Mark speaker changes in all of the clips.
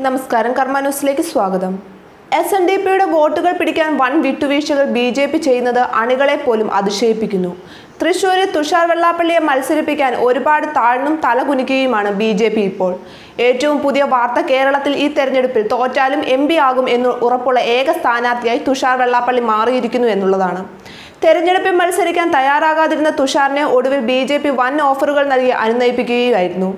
Speaker 1: നമസ്കാരം കർമ്മ ന്യൂസിലേക്ക് സ്വാഗതം. എസ് എൻ ഡി പിയുടെ വോട്ടുകൾ പിടിക്കാൻ വൻ വിട്ടുവീഴ്ചകൾ ബി ജെ പി ചെയ്യുന്നത് അണികളെ പോലും അതിശയിപ്പിക്കുന്നു. തൃശൂരിൽ തുഷാർ വെള്ളാപ്പള്ളിയെ മത്സരിപ്പിക്കാൻ ഒരുപാട് താഴ്ന്നും തലകുനിക്കുകയുമാണ് ബി ജെ പി ഇപ്പോൾ. ഏറ്റവും പുതിയ വാർത്ത കേരളത്തിൽ ഈ തെരഞ്ഞെടുപ്പിൽ തോറ്റാലും എം പി ആകും എന്ന് ഉറപ്പുള്ള ഏക സ്ഥാനാർത്ഥിയായി തുഷാർ വെള്ളാപ്പള്ളി മാറിയിരിക്കുന്നു എന്നുള്ളതാണ്. തെരഞ്ഞെടുപ്പിൽ മത്സരിക്കാൻ തയ്യാറാകാതിരുന്ന തുഷാറിനെ ഒടുവിൽ ബി ജെ പി വൻ ഓഫറുകൾ നൽകി അനുനയിപ്പിക്കുകയായിരുന്നു.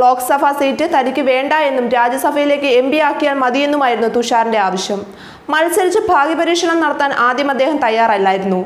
Speaker 1: ലോക്സഭാ സീറ്റ് തനിക്ക് വേണ്ട എന്നും രാജ്യസഭയിലേക്ക് എം പി ആക്കിയാൽ മതിയെന്നുമായിരുന്നു തുഷാറിന്റെ ആവശ്യം. മത്സരിച്ച് ഭാഗ്യപരീക്ഷണം നടത്താൻ ആദ്യം അദ്ദേഹം തയ്യാറല്ലായിരുന്നു.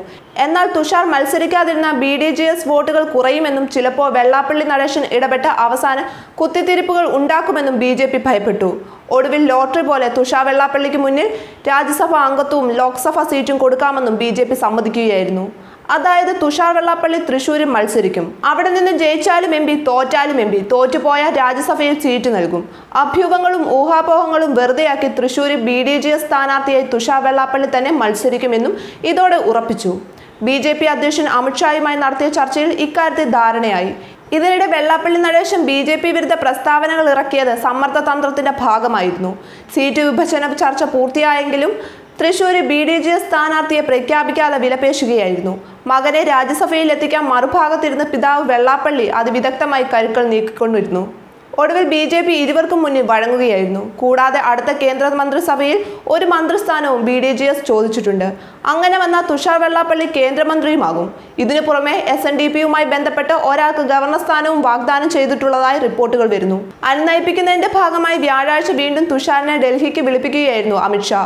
Speaker 1: എന്നാൽ തുഷാർ മത്സരിക്കാതിരുന്ന ബി ഡി ജെ എസ് വോട്ടുകൾ കുറയുമെന്നും ചിലപ്പോൾ വെള്ളാപ്പള്ളി നടേശൻ ഇടപെട്ട അവസാന കുത്തിത്തിരിപ്പുകൾ ഉണ്ടാക്കുമെന്നും ബി ഭയപ്പെട്ടു. ഒടുവിൽ ലോട്ടറി പോലെ തുഷാ വെള്ളാപ്പള്ളിക്ക് മുന്നിൽ രാജ്യസഭാ അംഗത്വവും ലോക്സഭാ സീറ്റും കൊടുക്കാമെന്നും ബി സമ്മതിക്കുകയായിരുന്നു. അതായത് തുഷാർ വെള്ളാപ്പള്ളി തൃശൂരിൽ മത്സരിക്കും. അവിടെ നിന്ന് ജയിച്ചാലും എം പി തോറ്റാലും എം പി. തോറ്റുപോയാൽ രാജ്യസഭയിൽ സീറ്റ് നൽകും. അഭ്യൂഹങ്ങളും ഊഹാപോഹങ്ങളും വെറുതെയാക്കി തൃശൂരിൽ ബി ഡി ജി എസ് സ്ഥാനാർത്ഥിയായി തുഷാർ വെള്ളാപ്പള്ളി തന്നെ മത്സരിക്കുമെന്നും ഇതോടെ ഉറപ്പിച്ചു. ബി ജെ പി അധ്യക്ഷൻ അമിത്ഷായുമായി നടത്തിയ ചർച്ചയിൽ ഇക്കാര്യത്തിൽ ധാരണയായി. ഇതിനിടെ Vellappally Natesan B J P വിരുദ്ധ പ്രസ്താവനകൾ ഇറക്കിയത് സമ്മർദ്ദ തന്ത്രത്തിന്റെ ഭാഗമായിരുന്നു. സീറ്റ് വിഭജന ചർച്ച പൂർത്തിയായെങ്കിലും Thrissur B D G S സ്ഥാനാർത്ഥിയെ പ്രഖ്യാപിക്കാതെ വിലപേശുകയായിരുന്നു. മകനെ രാജ്യസഭയിൽ എത്തിക്കാൻ മറുഭാഗത്തിരുന്ന് പിതാവ് വെള്ളാപ്പള്ളി അതിവിദഗ്ധമായി കരുക്കൾ നീക്കിക്കൊണ്ടിരുന്നു. ഒടുവിൽ ബി ജെ പി ഇരുവർക്കും മുന്നിൽ വഴങ്ങുകയായിരുന്നു. കൂടാതെ അടുത്ത കേന്ദ്ര മന്ത്രിസഭയിൽ ഒരു മന്ത്രിസ്ഥാനവും ബി ഡി ജി എസ് ചോദിച്ചിട്ടുണ്ട്. അങ്ങനെ വന്ന തുഷാർ വെള്ളാപ്പള്ളി കേന്ദ്രമന്ത്രിയുമാകും. ഇതിനു പുറമെ എസ് എൻ ഡി പിയുമായി ബന്ധപ്പെട്ട് ഒരാൾക്ക് ഗവർണർ സ്ഥാനവും വാഗ്ദാനം ചെയ്തിട്ടുള്ളതായി റിപ്പോർട്ടുകൾ വരുന്നു. അനുനയിപ്പിക്കുന്നതിന്റെ ഭാഗമായി വ്യാഴാഴ്ച വീണ്ടും തുഷാറിനെ ഡൽഹിക്ക് വിളിപ്പിക്കുകയായിരുന്നു അമിത്ഷാ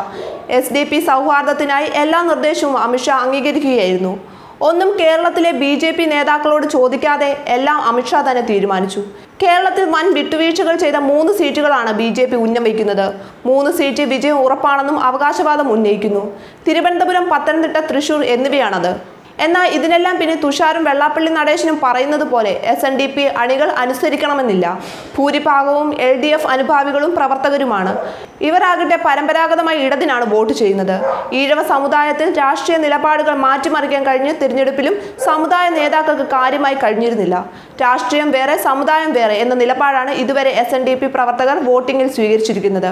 Speaker 1: എസ് ഡി പി സൗഹാർദ്ദത്തിനായി എല്ലാ നിർദ്ദേശവും അമിത്ഷാ അംഗീകരിക്കുകയായിരുന്നു. ഒന്നും കേരളത്തിലെ ബി ജെ പി നേതാക്കളോട് ചോദിക്കാതെ എല്ലാം അമിത്ഷാ തന്നെ തീരുമാനിച്ചു. കേരളത്തിൽ വൻ വിട്ടുവീഴ്ചകൾ ചെയ്ത മൂന്ന് സീറ്റുകളാണ് ബി ജെ പി ഉന്നം വയ്ക്കുന്നത്. മൂന്ന് സീറ്റ് വിജയം ഉറപ്പാണെന്നും അവകാശവാദം ഉന്നയിക്കുന്നു. തിരുവനന്തപുരം പത്തനംതിട്ട തൃശൂർ എന്നിവയാണത്. എന്നാൽ ഇതിനെല്ലാം പിന്നെ തുഷാരും വെള്ളാപ്പള്ളി നടേശനും പറയുന്നത് പോലെ എസ് എൻ ഡി പി അണികൾ അനുസരിക്കണമെന്നില്ല. ഭൂരിഭാഗവും എൽ ഡി എഫ് അനുഭാവികളും പ്രവർത്തകരുമാണ്. ഇവരാകട്ടെ പരമ്പരാഗതമായി ഇടതിനാണ് വോട്ട് ചെയ്യുന്നത്. ഈഴവ സമുദായത്തിൽ രാഷ്ട്രീയ നിലപാടുകൾ മാറ്റിമറിക്കാൻ കഴിഞ്ഞ തിരഞ്ഞെടുപ്പിലും സമുദായ നേതാക്കൾക്ക് കാര്യമായി കഴിഞ്ഞിരുന്നില്ല. രാഷ്ട്രീയം വേറെ സമുദായം വേറെ എന്ന നിലപാടാണ് ഇതുവരെ എസ് പ്രവർത്തകർ വോട്ടിങ്ങിൽ സ്വീകരിച്ചിരിക്കുന്നത്.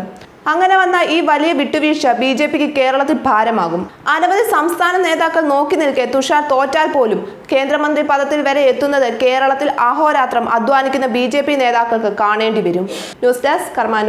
Speaker 1: അങ്ങനെ വന്ന ഈ വലിയ വിട്ടുവീഴ്ച ബി ജെ പിക്ക് കേരളത്തിൽ ഭാരമാകും. അനവധി സംസ്ഥാന നേതാക്കൾ നോക്കി നിൽക്കെ തുഷാർ തോറ്റാൽ പോലും കേന്ദ്രമന്ത്രി പദത്തിൽ വരെ എത്തുന്നത് കേരളത്തിൽ അഹോരാത്രം അധ്വാനിക്കുന്ന ബി നേതാക്കൾക്ക് കാണേണ്ടി വരും. News desk Karma